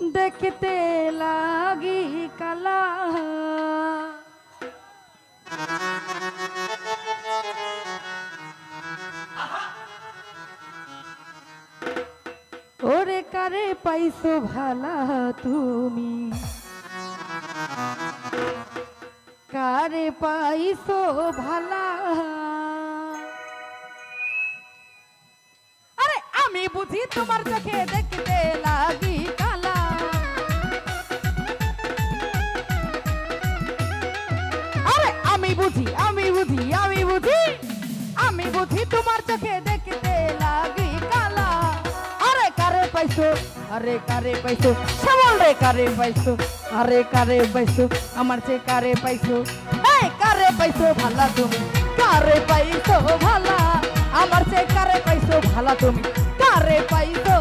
দেখতে লাগি কালা। ওরে কারে পাইছো ভালা তুমি? কারে পাইছো ভালা? আরে আমি বুঝি তোমার চোখে দেখতে লাগি আমি বুঝি আমি বুঝি তোমার চোখে দেখতে লাগি কালা। আরে কারে পাইছো, আরে কারে পাইছো, শ্যামল রে কারে পাইছো, আরে কারে পাইছো, আমার সে কারে পাইছো? এই কারে পাইছো ভালা তুমি, কারে পাইছো ভালা? আমার সে কারে পাইছো ভালা তুমি, কারে পাইছো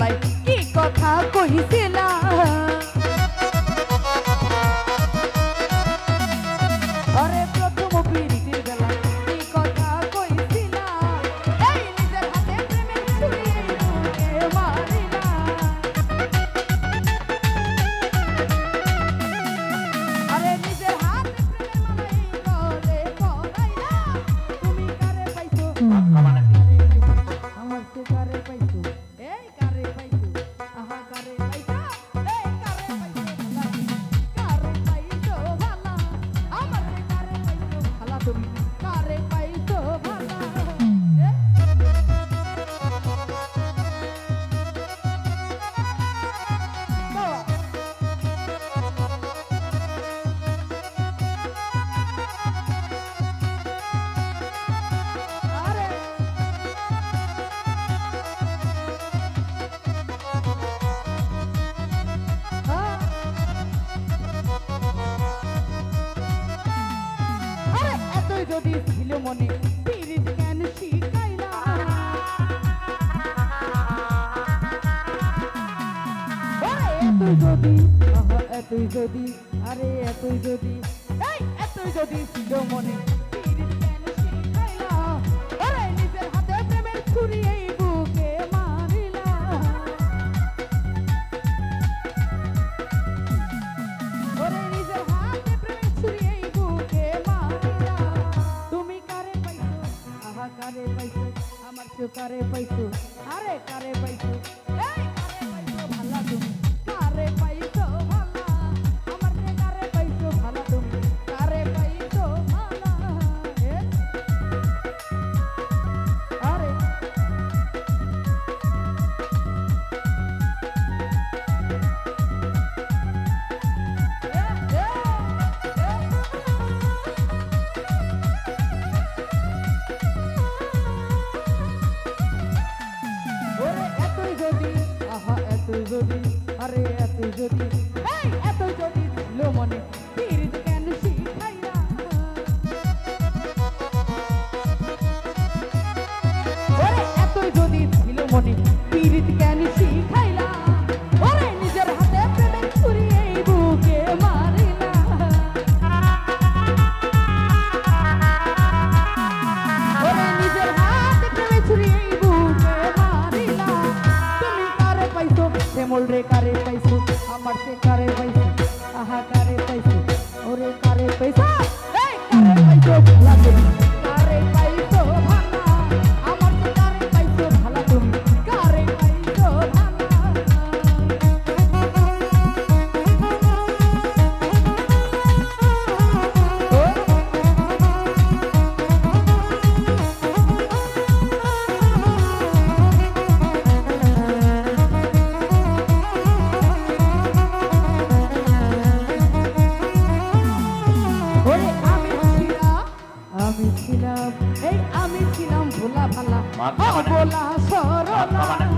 বেলায় কি কথা কহিছিলা যদি ছিল যদি আরে এতই যদি এই এতই যদি ছিল মনে চো কারে পাইছো। আরে কারে পাইছো। শ্যামল রে কারে পাইছো আমার সে কারে পাইছো আহা কারে পাইছো ওরে কারে পাইছো ভালা বলা সরলা।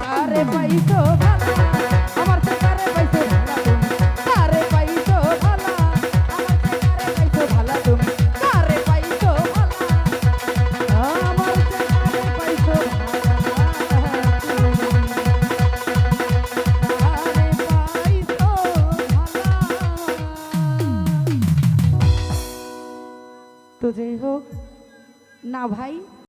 কারে পাইছো ভালা